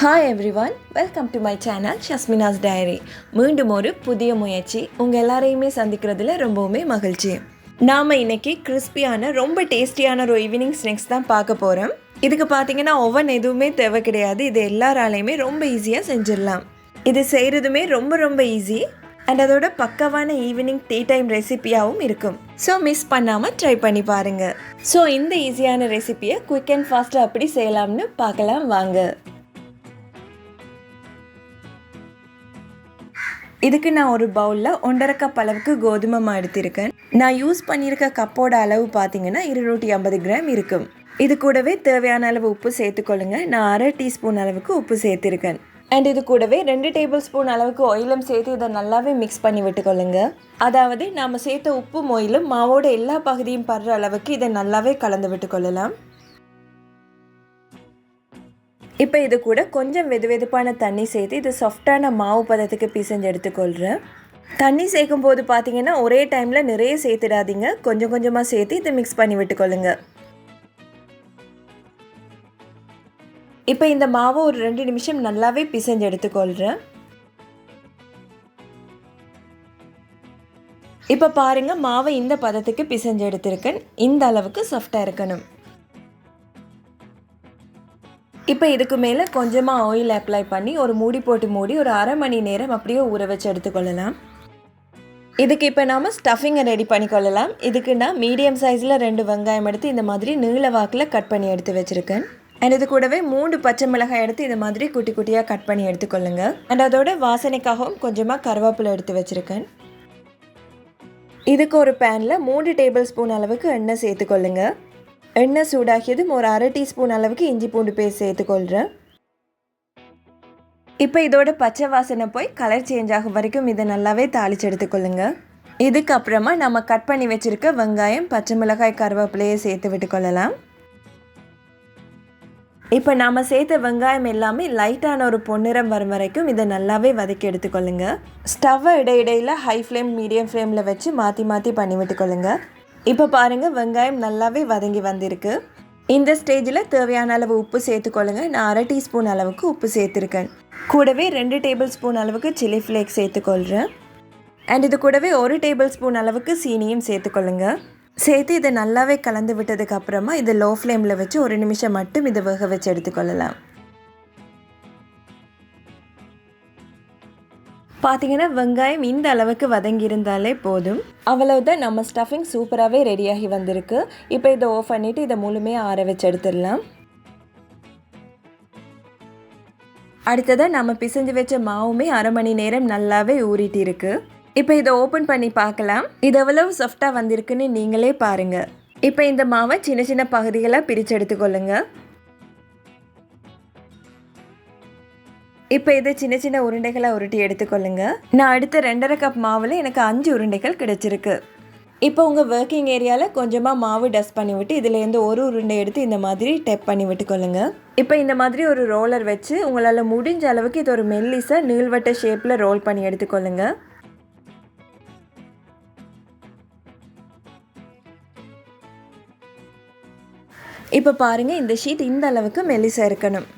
Hi everyone welcome to my channel ஷஸ்மினாஸ் diary மீண்டும் ஒரு புதிய முயற்சி உங்கள் எல்லாரையுமே சந்திக்கிறதுல ரொம்பவுமே மகிழ்ச்சி. நாம் இன்னைக்கு கிறிஸ்பியான ரொம்ப டேஸ்டியான ஒரு ஈவினிங் ஸ்நாக்ஸ் தான் பார்க்க போகிறோம் இதுக்கு பார்த்தீங்கன்னா ஒவ்வொன் எதுவுமே தேவை கிடையாது. இது எல்லாராலையுமே ரொம்ப ஈஸியாக செஞ்சிடலாம். இது செய்கிறதுமே ரொம்ப ரொம்ப ஈஸி அண்ட் அதோட பக்கவான ஈவினிங் டீ டைம் ரெசிபியாகவும் இருக்கும். ஸோ மிஸ் பண்ணாமல் ட்ரை பண்ணி பாருங்கள் ஸோ இந்த ஈஸியான ரெசிபியை குயிக் அண்ட் ஃபாஸ்ட்டாக அப்படி செய்யலாம்னு பார்க்கலாம் வாங்க. இதுக்கு நான் ஒரு பவுலில் ஒன்றரை கப் அளவுக்கு கோதுமை மாவு எடுத்திருக்கேன். நான் யூஸ் பண்ணியிருக்க கப்போட அளவு பார்த்தீங்கன்னா இருநூற்றி ஐம்பது கிராம் இருக்கும். இது கூடவே தேவையான அளவு உப்பு சேர்த்துக்கொள்ளுங்க. நான் அரை டீஸ்பூன் அளவுக்கு உப்பு சேர்த்திருக்கேன். அண்ட் இது கூடவே ரெண்டு டேபிள் ஸ்பூன் அளவுக்கு ஆயிலும் சேர்த்து இதை நல்லாவே மிக்ஸ் பண்ணி விட்டுக்கொள்ளுங்க. அதாவது நாம் சேர்த்த உப்பு மொயிலும் மாவோட எல்லா பகுதியும் படுற அளவுக்கு இதை நல்லாவே கலந்து விட்டுக்கொள்ளலாம். இப்போ இது கூட கொஞ்சம் வெது வெதுப்பான தண்ணி சேர்த்து இது சாஃப்டான மாவு பதத்துக்கு பிசைஞ்சு எடுத்துக்கொள்கிறேன் தண்ணி சேர்க்கும் போது பார்த்தீங்கன்னா ஒரே டைமில் நிறைய சேர்த்துடாதீங்க. கொஞ்சம் கொஞ்சமாக சேர்த்து இதை மிக்ஸ் பண்ணி விட்டுக்கொள்ளுங்க. இப்போ இந்த மாவை ஒரு ரெண்டு நிமிஷம் நல்லாவே பிசைஞ்சு எடுத்துக்கொள்கிறேன் இப்போ பாருங்கள் மாவை இந்த பதத்துக்கு பிசைஞ்சு எடுத்திருக்கேன். இந்த அளவுக்கு சாஃப்டாக இருக்கணும். இப்போ இதுக்கு மேலே கொஞ்சமாக ஆயில் அப்ளை பண்ணி ஒரு மூடி போட்டு மூடி ஒரு அரை மணி நேரம் அப்படியே ஊற வச்சு எடுத்துக்கொள்ளலாம். இதுக்கு இப்போ நாம் ஸ்டஃபிங்கை ரெடி பண்ணிக்கொள்ளலாம். இதுக்கு நான் மீடியம் சைஸில் ரெண்டு வெங்காயம் எடுத்து இந்த மாதிரி நீள வாக்கில் கட் பண்ணி எடுத்து வச்சுருக்கேன். அண்ட் இது கூடவே மூணு பச்சை மிளகாய் எடுத்து இந்த மாதிரி குட்டி குட்டியாக கட் பண்ணி எடுத்துக்கொள்ளுங்க. அண்ட் அதோட வாசனைக்காகவும் கொஞ்சமாக கருவேப்பிலை எடுத்து வச்சுருக்கேன். இதுக்கு ஒரு பேனில் மூணு டேபிள் ஸ்பூன் அளவுக்கு எண்ணெய் சேர்த்துக்கொள்ளுங்கள் எண்ணெய் சூடாகியதும் ஒரு அரை டீஸ்பூன் அளவுக்கு இஞ்சி பூண்டு பேஸ்ட் சேர்த்துக்கொள்கிறேன் இப்போ இதோட பச்சை வாசனை போய் கலர் சேஞ்ச் ஆகும் வரைக்கும் இதை நல்லாவே தாளிச்சு எடுத்துக்கொள்ளுங்க. இதுக்கப்புறமா நம்ம கட் பண்ணி வச்சுருக்க வெங்காயம் பச்சை மிளகாய் கருவேப்பிலையை சேர்த்து விட்டுக்கொள்ளலாம். இப்போ நாம் சேர்த்த வெங்காயம் எல்லாமே லைட்டான ஒரு பொன்னிறம் வரும் வரைக்கும் இதை நல்லாவே வதக்கி எடுத்துக்கொள்ளுங்க. ஸ்டவ்வை இடையிடையில் ஹை ஃப்ளேம் மீடியம் ஃப்ளேமில் வச்சு மாற்றி மாற்றி பண்ணி விட்டுக்கொள்ளுங்கள் இப்போ பாருங்கள் வெங்காயம் நல்லாவே வதங்கி வந்திருக்கு. இந்த ஸ்டேஜில் தேவையான அளவு உப்பு சேர்த்துக்கொள்ளுங்க. நான் அரை டீஸ்பூன் அளவுக்கு உப்பு சேர்த்துருக்கேன். கூடவே ரெண்டு டேபிள் ஸ்பூன் அளவுக்கு சில்லி ஃப்ளேக்ஸ் சேர்த்துக்கொள்கிறேன் அண்ட் இது கூடவே ஒரு டேபிள் ஸ்பூன் அளவுக்கு சீனியும் சேர்த்துக்கொள்ளுங்க. சேர்த்து இதை நல்லாவே கலந்து விட்டதுக்கப்புறமா இதை லோ ஃப்ளேமில் வச்சு ஒரு நிமிஷம் மட்டும் இதை வேக வச்சு எடுத்துக்கொள்ளலாம். பார்த்தீங்கன்னா வெங்காயம் இந்த அளவுக்கு வதங்கி இருந்தாலே போதும். அவ்வளவுதான் நம்ம ஸ்டஃபிங் சூப்பராகவே ரெடியாகி வந்திருக்கு. இப்போ இதை ஆஃப் பண்ணிவிட்டு இதை முழுமையாக ஆற வச்சு எடுத்துடலாம். அடுத்ததாக நம்ம பிசைஞ்சு வச்ச மாவுமே அரை மணி நேரம் நல்லாவே ஊறிட்டு இருக்கு இப்போ இதை ஓப்பன் பண்ணி பார்க்கலாம். இது எவ்வளவு சாஃப்டாக வந்திருக்குன்னு நீங்களே பாருங்கள் இப்போ இந்த மாவை சின்ன சின்ன பகுதிகளாக பிரித்து எடுத்துக்கொள்ளுங்கள் இப்போ இதை சின்ன சின்ன உருண்டைகளை உருட்டி எடுத்துக்கொள்ளுங்க. நான் அடுத்த ரெண்டரை கப் மாவில் எனக்கு அஞ்சு உருண்டைகள் கிடைச்சிருக்கு. இப்போ உங்கள் ஒர்க்கிங் ஏரியாவில் கொஞ்சமாக மாவு டஸ்ட் பண்ணிவிட்டு இதுலேருந்து ஒரு உருண்டை எடுத்து இந்த மாதிரி டெப் பண்ணி விட்டுக்கொள்ளுங்க. இப்போ இந்த மாதிரி ஒரு ரோலர் வச்சு உங்களால் முடிஞ்ச அளவுக்கு இது ஒரு மெல்லிஸாக நீள்வட்ட ஷேப்பில் ரோல் பண்ணி எடுத்துக்கொள்ளுங்க. இப்போ பாருங்கள் இந்த ஷீட் இந்த அளவுக்கு மெல்லிசாக இருக்கணும்.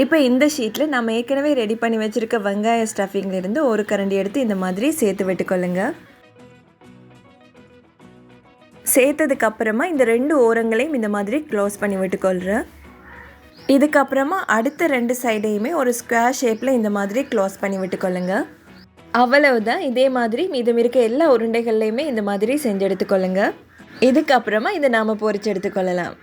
இப்போ இந்த ஷீட்டில் நம்ம ஏற்கனவே ரெடி பண்ணி வச்சுருக்க வெங்காய ஸ்டஃபிங்லேருந்து ஒரு கரண்டி எடுத்து இந்த மாதிரி சேர்த்து விட்டுக்கொள்ளுங்க. சேர்த்ததுக்கப்புறமா இந்த ரெண்டு ஓரங்களையும் இந்த மாதிரி க்ளோஸ் பண்ணி விட்டுக்கொள்கிறேன் இதுக்கப்புறமா அடுத்த ரெண்டு சைடையுமே ஒரு ஸ்கொயர் ஷேப்பில் இந்த மாதிரி க்ளோஸ் பண்ணி விட்டுக்கொள்ளுங்க. அவ்வளவுதான். இதே மாதிரி மீதம் இருக்க எல்லா உருண்டைகள்லையுமே இந்த மாதிரி செஞ்சு எடுத்துக்கொள்ளுங்க. இதுக்கப்புறமா இதை நாம் பொறிச்சு எடுத்துக்கொள்ளலாம்.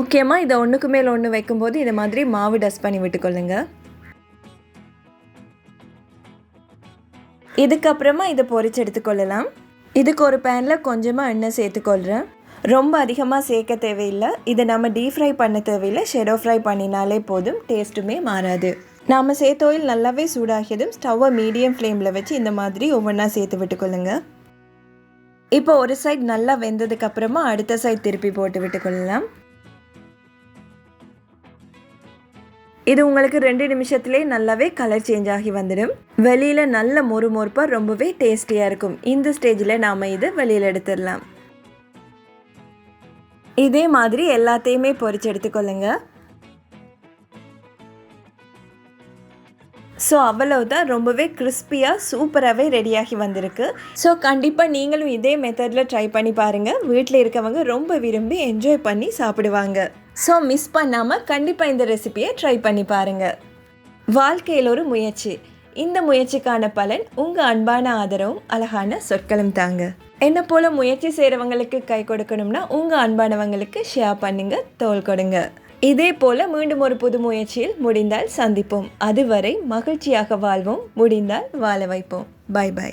முக்கியமாக இதை ஒன்றுக்கு மேலே ஒன்று வைக்கும்போது இதை மாதிரி மாவு டஸ்ட் பண்ணி விட்டுக்கொள்ளுங்க. இதுக்கப்புறமா இதை பொறிச்சு எடுத்துக்கொள்ளலாம். இதுக்கு ஒரு பேனில் கொஞ்சமாக எண்ணெய் சேர்த்துக்கொள்கிறேன் ரொம்ப அதிகமாக சேர்க்க தேவையில்லை. இதை நம்ம டீப் ஃப்ரை பண்ண தேவையில்லை. ஷெடோ ஃப்ரை பண்ணினாலே போதும். டேஸ்ட்டுமே மாறாது. நாம் சேர்த்த ஆயில் நல்லாவே சூடாகியதும் ஸ்டவ்வை மீடியம் ஃப்ளேமில் வச்சு இந்த மாதிரி ஒவ்வொன்றா சேர்த்து விட்டுக்கொள்ளுங்க. இப்போ ஒரு சைடு நல்லா வெந்ததுக்கப்புறமா அடுத்த சைடு திருப்பி போட்டு விட்டுக்கொள்ளலாம். இது உங்களுக்கு ரெண்டு நிமிஷத்துலேயே நல்லாவே கலர் சேஞ்ச் ஆகி வந்துடும். வெளியில் நல்ல மொறு மொறுப்பாக ரொம்பவே டேஸ்டியாக இருக்கும். இந்த ஸ்டேஜில் நாம் இதை வெளியில் எடுத்துடலாம். இதே மாதிரி எல்லாத்தையுமே பொரிச்சு எடுத்துக்கொள்ளுங்க ஸோ அவ்வளவுதான். ரொம்பவே கிறிஸ்பியாக சூப்பராகவே ரெடியாகி வந்திருக்கு. ஸோ கண்டிப்பாக நீங்களும் இதே மெத்தடில் ட்ரை பண்ணி பாருங்கள் வீட்டில் இருக்கவங்க ரொம்ப விரும்பி என்ஜாய் பண்ணி சாப்பிடுவாங்க. ஸோ மிஸ் பண்ணாமல் கண்டிப்பாக இந்த ரெசிபியை ட்ரை பண்ணி பாருங்கள் வாழ்க்கையில் ஒரு முயற்சி. இந்த முயற்சிக்கான பலன் உங்கள் அன்பான ஆதரவும் அழகான சொற்களும் தாங்க. என்ன போல் முயற்சி செய்கிறவங்களுக்கு கை கொடுக்கணும்னா உங்கள் அன்பானவங்களுக்கு ஷேர் பண்ணுங்கள் தோல் கொடுங்க. இதே போல் மீண்டும் ஒரு புது முயற்சியில் முடிந்தால் சந்திப்போம். அதுவரை மகிழ்ச்சியாக வாழ்வோம். முடிந்தால் வாழ வைப்போம். By by